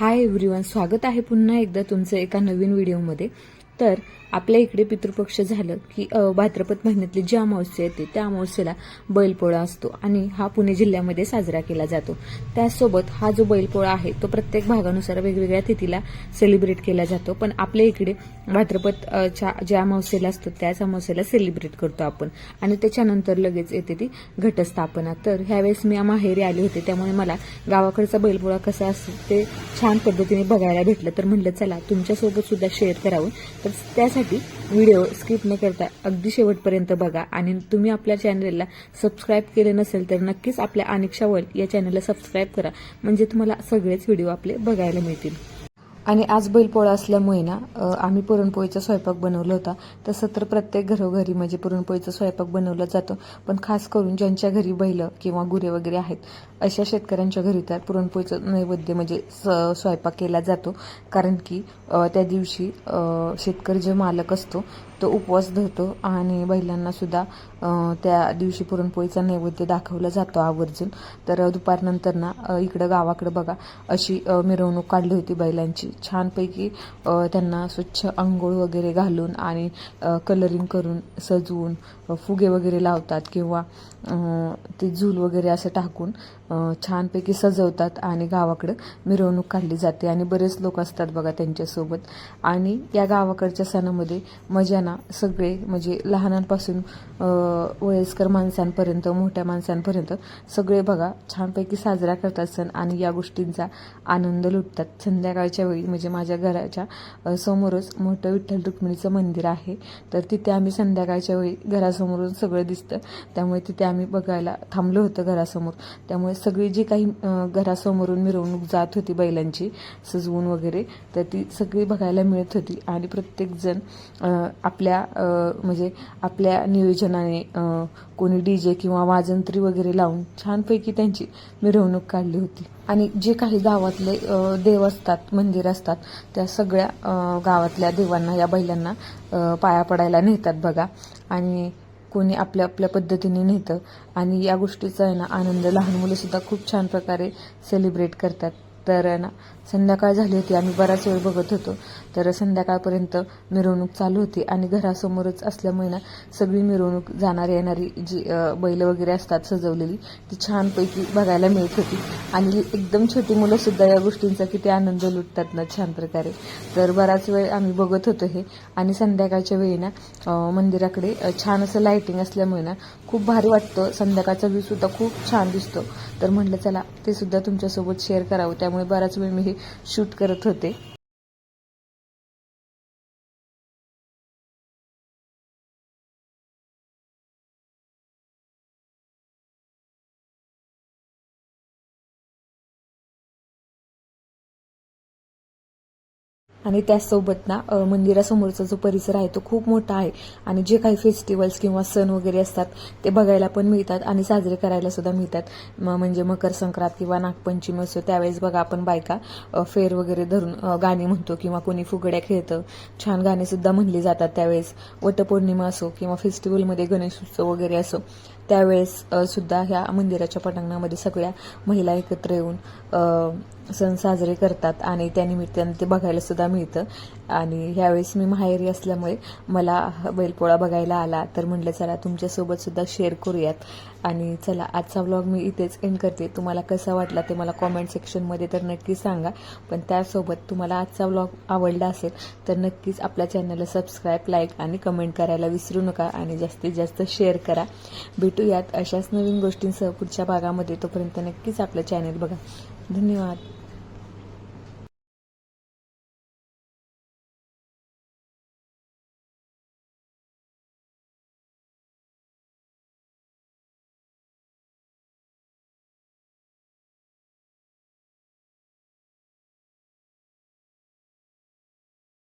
Hi everyone स्वागत आहे पुन्हा एकदा तुमचं एका नवीन व्हिडिओमध्ये तर आपल्या इकडे पितृपक्ष झालं की भाद्रपद महिन्यातली जी अमावस्या येते त्या अमावस्येला बैलपोळा असतो आणि हा पुणे जिल्ह्यामध्ये साजरा केला जातो. त्यासोबत हा जो बैलपोळा आहे तो प्रत्येक भागानुसार वेगवेगळ्या तिथीला सेलिब्रेट केला जातो. पण आपल्या इकडे भाद्रपद च्या ज्या अमावस्येला असतो त्याच अमावस्येला सेलिब्रेट करतो आपण. आणि त्याच्यानंतर लगेच येते ती घटस्थापना. तर ह्यावेळेस मी माहेरी आले होते त्यामुळे मला गावाकडचा बैलपोळा कसा असतो ते छान पद्धतीने बघायला भेटलं. तर म्हणलं चला तुमच्यासोबत सुद्धा शेअर करावं. तर त्यासाठी व्हिडिओ स्किप न करता अगदी शेवटपर्यंत बघा. आणि तुम्ही आपल्या चॅनलला सबस्क्राईब केले नसेल तर नक्कीच आपल्या अनिक्षा वर्ल्ड या चॅनलला सबस्क्राईब करा. म्हणजे तुम्हाला सगळेच व्हिडिओ आपले बघायला मिळतील. आणि आज बैलपोळा असल्यामुळे ना आम्ही पुरणपोळीचा स्वयंपाक बनवला होता. तसं तर प्रत्येक घरोघरी म्हणजे पुरणपोळीचा स्वयंपाक बनवला जातो. पण खास करून ज्यांच्या घरी बैल किंवा गुरे वगैरे आहेत अशा शेतकऱ्यांच्या घरी तर पुरणपोळीचं नैवेद्य म्हणजे स- स्वयंपाक केला जातो. कारण की त्या दिवशी शेतकरी जो मालक असतो तो उपवास धरतो आणि बैलांना सुद्धा त्या दिवशी पुरणपोळीचा नैवेद्य दाखवला जातो आवर्जून. तर दुपारनंतर ना इकडं गावाकडं बघा अशी मिरवणूक काढली होती बैलांची. छानपैकी त्यांना स्वच्छ आंघोळ वगैरे घालून आणि कलरिंग करून सजवून फुगे वगैरे लावतात किंवा ते झूल वगैरे असं टाकून छानपैकी सजवतात आणि गावाकडं मिरवणूक काढली जाते आणि बरेच लोक असतात बघा त्यांच्यासोबत. आणि या गावाकडच्या सणामध्ये मजाना सगळे म्हणजे लहानांपासून वयस्कर माणसांपर्यंत मोठ्या माणसांपर्यंत सगळे बघा छानपैकी साजरा करतात सण आणि या गोष्टींचा आनंद लुटतात. संध्याकाळच्या वेळी म्हणजे माझ्या घराच्या समोरच मोठं विठ्ठल रुक्मिणीचं मंदिर आहे. तर तिथे आम्ही संध्याकाळच्या वेळी घरासमोरून सगळं दिसतं. त्यामुळे तिथे आम्ही बघायला थांबलो होतं घरासमोर. त्यामुळे सगळी जी काही घरासमोरून मिरवणूक जात होती बैलांची सजवून वगैरे तर ती सगळी बघायला मिळत होती. आणि प्रत्येकजण आपल्या म्हणजे आपल्या नियोजनाने कोणी डी जे किंवा वाजंत्री वगैरे लावून छानपैकी त्यांची मिरवणूक काढली होती. आणि जे काही गावातले देव असतात मंदिर असतात त्या सगळ्या गावातल्या देवांना या बैलांना पाया पडायला नेतात बघा. आणि कोणी आपल्या आपल्या पद्धतीने नेतं. आणि या गोष्टीचा आहे ना आनंद लहान मुलंसुद्धा खूप छान प्रकारे सेलिब्रेट करतात. तर ना संध्याकाळ झाली होती आम्ही बराच वेळ बघत होतो. तर संध्याकाळपर्यंत मिरवणूक चालू होती आणि घरासमोरच असल्यामुळे ना सगळी मिरवणूक जाणारी येणारी जी बैल वगैरे असतात सजवलेली ती छानपैकी बघायला मिळत होती. आणि एकदम छोटी मुलंसुद्धा या गोष्टींचा किती आनंद लुटतात ना छान प्रकारे. तर बराच वेळ आम्ही बघत होतो हे. आणि संध्याकाळच्या वेळी ना मंदिराकडे छान असं लाईटिंग असल्यामुळे ना खूप भारी वाटतं. संध्याकाळचा व्ह्यू सुद्धा खूप छान दिसतो. तर म्हटलं चला ते सुद्धा तुमच्यासोबत शेअर करावं. त्या त्यामुळे बराच वेळ मी हे शूट करत होते. आणि त्याचसोबत ना मंदिरासमोरचा जो परिसर आहे तो खूप मोठा आहे. आणि जे काही फेस्टिवल्स किंवा सण वगैरे असतात ते बघायला पण मिळतात आणि साजरे करायला सुद्धा मिळतात. म- म्हणजे मकर संक्रांत किंवा नागपंचमी असो त्यावेळेस बघा आपण बायका फेर वगैरे धरून गाणी म्हणतो किंवा कोणी फुगड्या खेळतं. छान गाणी सुद्धा म्हणली जातात त्यावेळेस. वटपौर्णिमा असो किंवा फेस्टिवलमध्ये गणेश उत्सव वगैरे असो. त्यावेळेस सुद्धा ह्या मंदिराच्या पटांगणामध्ये सगळ्या महिला एकत्र येऊन सण साजरे करतात आणि त्यानिमित्तानं ते बघायला सुद्धा मिळतं. आणि ह्यावेळेस मी माहेरी असल्यामुळे मला बैलपोळा बघायला आला. तर म्हटलं चला तुमच्यासोबत सुद्धा शेअर करूयात. आणि चला आजचा व्लॉग मी इथेच एंड करते. तुम्हाला कसा वाटला ते मला कॉमेंट सेक्शनमध्ये तर नक्की सांगा. पण त्यासोबत तुम्हाला आजचा व्लॉग आवडला असेल तर नक्कीच आपल्या चॅनलला सबस्क्राईब लाईक आणि कमेंट करायला विसरू नका आणि जास्तीत जास्त शेअर करा. भेटूयात अशाच नवीन गोष्टींसह पुढच्या भागामध्ये. तोपर्यंत नक्कीच आपलं चॅनल बघा. धन्यवाद.